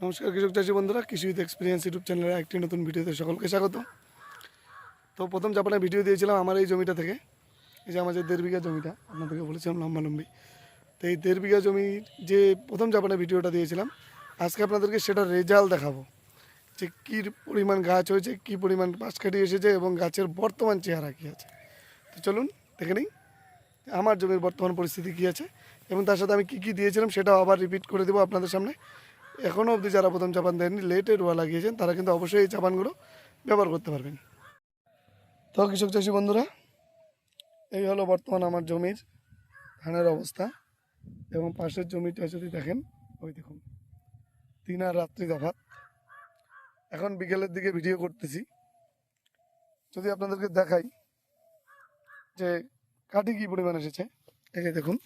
নমস্কার কৃষক চাষি বন্ধুরা, কৃষি উইথ এক্সপিরিয়েন্স ইউটিউব চ্যানেলের একটি নতুন ভিডিওতে সকলকে স্বাগত। তো প্রথম জাপানে ভিডিও দিয়েছিলাম আমার এই জমিটা থেকে, এই যে আমার যে দেড় বিঘা জমিটা, আপনাদেরকে বলেছিলাম লম্বালম্বি তো এই দেড় বিঘা জমির যে প্রথম জাপানে ভিডিওটা দিয়েছিলাম, আজকে আপনাদেরকে সেটা রেজাল্ট দেখাবো। যে কী পরিমাণ গাছ হয়েছে, কী পরিমাণ পাশ কাটি এসেছে এবং গাছের বর্তমান চেহারা কী আছে। তো চলুন দেখে নিই আমার জমির বর্তমান পরিস্থিতি কী আছে এবং তার সাথে আমি কী কী দিয়েছিলাম সেটাও আবার রিপিট করে দেবো আপনাদের সামনে। এখনও অবধি যারা প্রথম চাপান দেননি, লেটে রোয়া লাগিয়েছেন, তারা কিন্তু অবশ্যই এই চাপানগুলো ব্যবহার করতে পারবেন। তো কৃষক চাষি বন্ধুরা, এই হলো বর্তমান আমার জমির ধানের অবস্থা এবং পাশের জমিটা যদি দেখেন, ওই দেখুন তিন আর রাত্রি তফাৎ এখন বিকেলের দিকে ভিডিও করতেছি। যদি আপনাদেরকে দেখাই যে কাঠি কী পরিমাণ এসেছে, এই দেখুন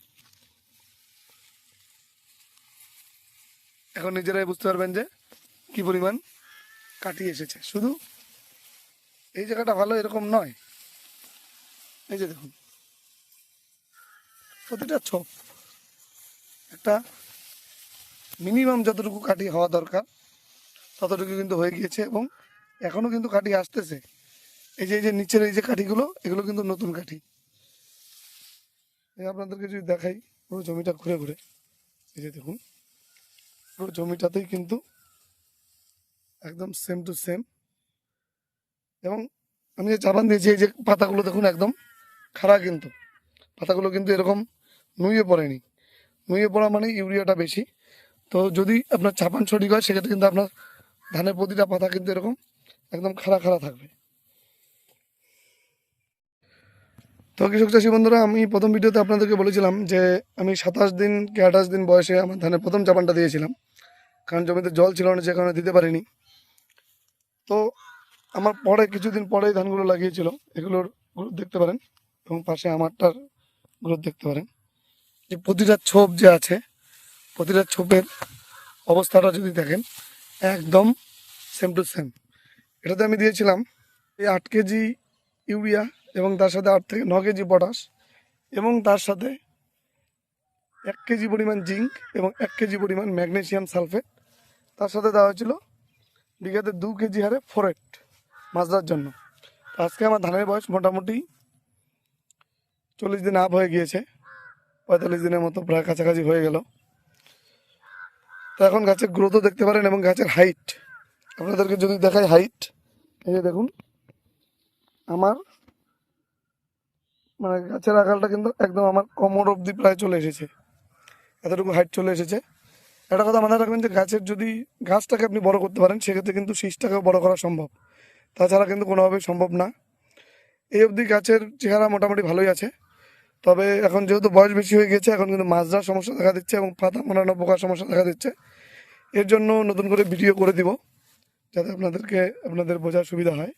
এখন নিজেরাই বুঝতে পারবেন যে কি পরিমাণ কাটি এসেছে। শুধু এই জায়গাটা ভালো এরকম নয়। এই যে দেখুন, প্রতিটা ছোপ, একটা মিনিমাম যতটুকু কাঠি হওয়া দরকার, ততটুকু কিন্তু হয়ে গিয়েছে এবং এখনও কিন্তু কাঠি আসতেছে। এই যে এই যে নিচের এই যে কাঠিগুলো, এগুলো কিন্তু নতুন কাঠি। আপনাদেরকে যদি দেখাই পুরো জমিটা ঘুরে ঘুরে, এই যে দেখুন পুরো জমিটাতেই কিন্তু একদম সেম টু সেম এবং আমি যে চাপান দিয়েছি, এই যে পাতাগুলো দেখুন একদম খাড়া কিন্তু। পাতাগুলো কিন্তু এরকম নুয়ে পড়েনি। নুয়ে পড়া মানে ইউরিয়াটা বেশি। তো যদি আপনার চাপান সঠিক হয়, সেক্ষেত্রে কিন্তু আপনার ধানের প্রতিটা পাতা কিন্তু এরকম একদম খাড়া খাড়া থাকবে। তো কৃষক চাষি বন্ধুরা, আমি প্রথম ভিডিওতে আপনাদেরকে বলেছিলাম যে, আমি সাতাশ দিন কি আঠাশ দিন বয়সে আমার ধানের প্রথম চাপানটা দিয়েছিলাম। কারণ জমিতে জল ছিল না যে কারণে দিতে পারিনি। তো আমার পরে কিছুদিন পরেই ধানগুলো লাগিয়েছিল, এগুলোর গ্রোথ দেখতে পারেন এবং পাশে আমারটার গ্রোথ দেখতে পারেন। যে প্রতিটা ছোপ যে আছে, প্রতিটা ছোপের অবস্থাটা যদি দেখেন, একদম সেম টু সেম এটাতে আমি দিয়েছিলাম এই আট কেজি ইউরিয়া এবং তার সাথে আট থেকে ন কেজি পটাশ এবং তার সাথে এক কেজি পরিমাণ জিঙ্ক এবং এক কেজি পরিমাণ ম্যাগনেশিয়াম সালফেট। তার সাথে দেওয়া হয়েছিল বিঘাতে দু কেজি হারে ফোরেট মাছ ধরার জন্য। আজকে আমার ধানের বয়স মোটামুটি চল্লিশ দিন আপ হয়ে গিয়েছে, পঁয়তাল্লিশ দিনের মতো প্রায় কাছাকাছি হয়ে গেল। তো এখন গাছের গ্রোথও দেখতে পারেন এবং গাছের হাইট আপনাদেরকে যদি দেখাই হাইট এই যে দেখুন, আমার মানে গাছের আকালটা কিন্তু একদম আমার কোমর অবধি প্রায় চলে এসেছে। এতটুকু হাইট চলে এসেছে। একটা কথা মাথায় রাখবেন যে গাছের যদি গাছটাকে আপনি বড় করতে পারেন, সেক্ষেত্রে কিন্তু শীষটাকেও বড় করা সম্ভব। তাছাড়া কিন্তু কোনোভাবেই সম্ভব না। এই অবধি গাছের চেহারা মোটামুটি ভালোই আছে। তবে এখন যেহেতু বয়স বেশি হয়ে গেছে এখন কিন্তু মাজরার সমস্যা দেখা দিচ্ছে এবং পাতা মোড়ানো পোকার সমস্যা দেখা দিচ্ছে। এর জন্য নতুন করে ভিডিও করে দিব, যাতে আপনাদেরকে আপনাদের বোঝার সুবিধা হয়।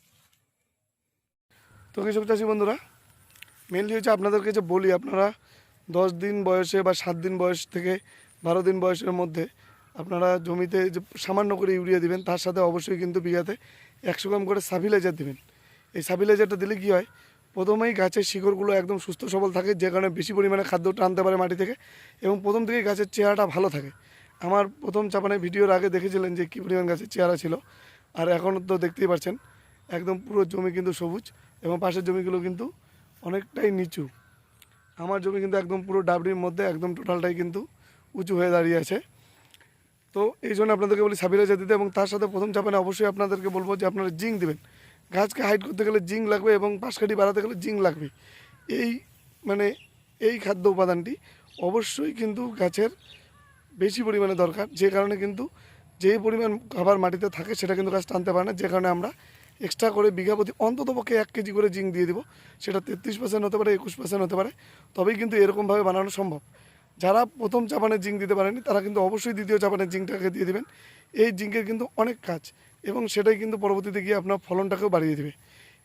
তো কৃষক চাষি বন্ধুরা মেনলি হচ্ছে আপনাদেরকে যে বলি, আপনারা দশ দিন বয়সে বা সাত দিন বয়স থেকে বারো দিন বয়সের মধ্যে আপনারা জমিতে যে সামান্য করে ইউরিয়া দিবেন, তার সাথে অবশ্যই কিন্তু বিঘাতে একশো গ্রাম করে সাবিলাইজার দিবেন। এই সাবিলাইজারটা দিলে কী হয়? প্রথমেই গাছের শিকড়গুলো একদম সুস্থ সবল থাকে, যে কারণে বেশি পরিমাণে খাদ্য টানতে পারে মাটি থেকে এবং প্রথম থেকেই গাছের চেহারাটা ভালো থাকে। আমার প্রথম চাপানে ভিডিওর আগে দেখেছিলেন যে কী পরিমাণ গাছের চেহারা ছিল, আর এখন তো দেখতেই পাচ্ছেন, একদম পুরো জমি কিন্তু সবুজ এবং পাশের জমিগুলো কিন্তু অনেকটাই নিচু। আমার জমি কিন্তু একদম পুরো ডাবরির মধ্যে, একদম টোটালটাই কিন্তু উঁচু হয়ে দাঁড়িয়ে আছে। তো এই জন্য আপনাদেরকে বলি সাবিরাজা দিতে এবং তার সাথে প্রথম চাপানে অবশ্যই আপনাদেরকে বলব যে আপনারা জিঙ্ক দেবেন। গাছকে হাইট করতে গেলে জিঙ্ক লাগবে এবং পাশকাঠি বাড়াতে গেলে জিঙ্ক লাগবে। এই মানে এই খাদ্য উপাদানটি অবশ্যই কিন্তু গাছের বেশি পরিমাণে দরকার। যে কারণে কিন্তু যেই পরিমাণ খাবার মাটিতে থাকে সেটা কিন্তু গাছ টানতে পারে না। যে কারণে আমরা এক্সট্রা করে বিঘা প্রতি অন্তত পক্ষে এক কেজি করে জিঙ্ক দিয়ে দেবো। সেটা তেত্রিশ পার্সেন্ট হতে পারে, একুশ পার্সেন্ট হতে পারে। তবেই কিন্তু এরকমভাবে বানানো সম্ভব। যারা প্রথম চাপানে জিঙ্ক দিতে পারেনি তারা কিন্তু অবশ্যই দ্বিতীয় চাপানের জিঙ্কটাকে দিয়ে দেবেন। এই জিঙ্কের কিন্তু অনেক কাজ এবং সেটাই কিন্তু পরবর্তীতে গিয়ে আপনার ফলনটাকেও বাড়িয়ে দেবে।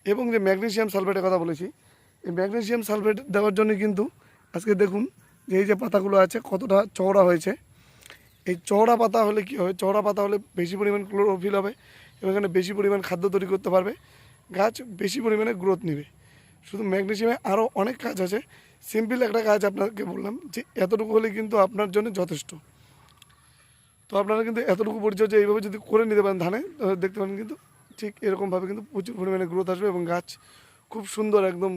এবং যে ম্যাগনেসিয়াম সালফেটের কথা বলেছি, এই ম্যাগনেসিয়াম সালফেট দেওয়ার জন্য কিন্তু আজকে দেখুন যে এই যে পাতাগুলো আছে, কতটা চওড়া হয়েছে। এই চওড়া পাতা হলে কী হবে? চওড়া পাতা হলে বেশি পরিমাণ ক্লোরোফিল হবে এবং এখানে বেশি পরিমাণ খাদ্য তৈরি করতে পারবে। গাছ বেশি পরিমাণে গ্রোথ নেবে। শুধু ম্যাগনেসিয়ামে আরও অনেক কাজ আছে। সিম্পল একটা কাজ আপনাকে বললাম যে এতটুকু হলে কিন্তু আপনার জন্য যথেষ্ট। তো আপনারা কিন্তু এতটুকু পরিচর্যা এইভাবে যদি করে নিতে পারেন ধানে দেখতে পারেন কিন্তু ঠিক এরকমভাবে কিন্তু প্রচুর পরিমাণে গ্রোথ আসবে এবং গাছ খুব সুন্দর একদম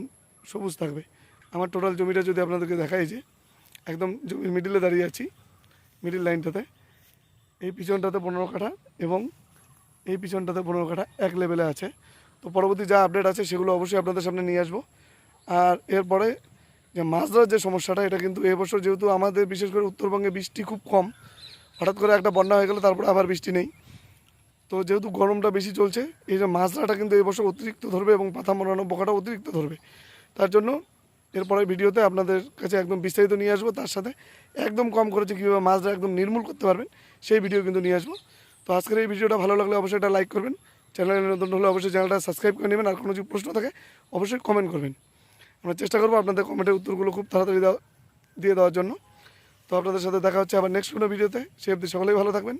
সবুজ থাকবে। আমার টোটাল জমিটা যদি আপনাদেরকে দেখাই যে, একদম জমির মিডিলে দাঁড়িয়ে আছি মিডিল লাইনটাতে এই পিছনটাতে পনেরো কাঠা এবং এই পিছনটাতে পনেরো কাঠা এক লেভেলে আছে। তো পরবর্তী যা আপডেট আছে সেগুলো অবশ্যই আপনাদের সামনে নিয়ে আসব। আর এরপরে যে মাছ ধরার যে সমস্যাটা, এটা কিন্তু এবছর যেহেতু আমাদের বিশেষ করে উত্তরবঙ্গে বৃষ্টি খুব কম, হঠাৎ করে একটা বন্যা হয়ে গেলে তারপরে আবার বৃষ্টি নেই। তো যেহেতু গরমটা বেশি চলছে, এই যে মাছ ধরাটা কিন্তু এবছর অতিরিক্ত ধরবে এবং পাতা মরানো পোকাটা অতিরিক্ত ধরবে। তার জন্য এরপরে ভিডিওতে আপনাদের কাছে একদম বিস্তারিত নিয়ে আসব, তার সাথে একদম কম খরচে কীভাবে মাছরা একদম নির্মূল করতে পারবেন, সেই ভিডিও কিন্তু নিয়ে আসব। তো আজকের এই ভিডিওটা ভালো লাগলে অবশ্যই এটা লাইক করবেন, চ্যানেলে নতুন হলে অবশ্যই চ্যানেলটা সাবস্ক্রাইব করে নেবেন, আর কোনো যদি প্রশ্ন থাকে, অবশ্যই কমেন্ট করবেন। আমরা চেষ্টা করব আপনাদের কমেন্টের উত্তরগুলো খুব তাড়াতাড়ি দিয়ে দেওয়ার জন্য। তো আপনাদের সাথে দেখা হচ্ছে আবার নেক্সট কোনো ভিডিওতে সে অবধি সকলেই ভালো থাকবেন।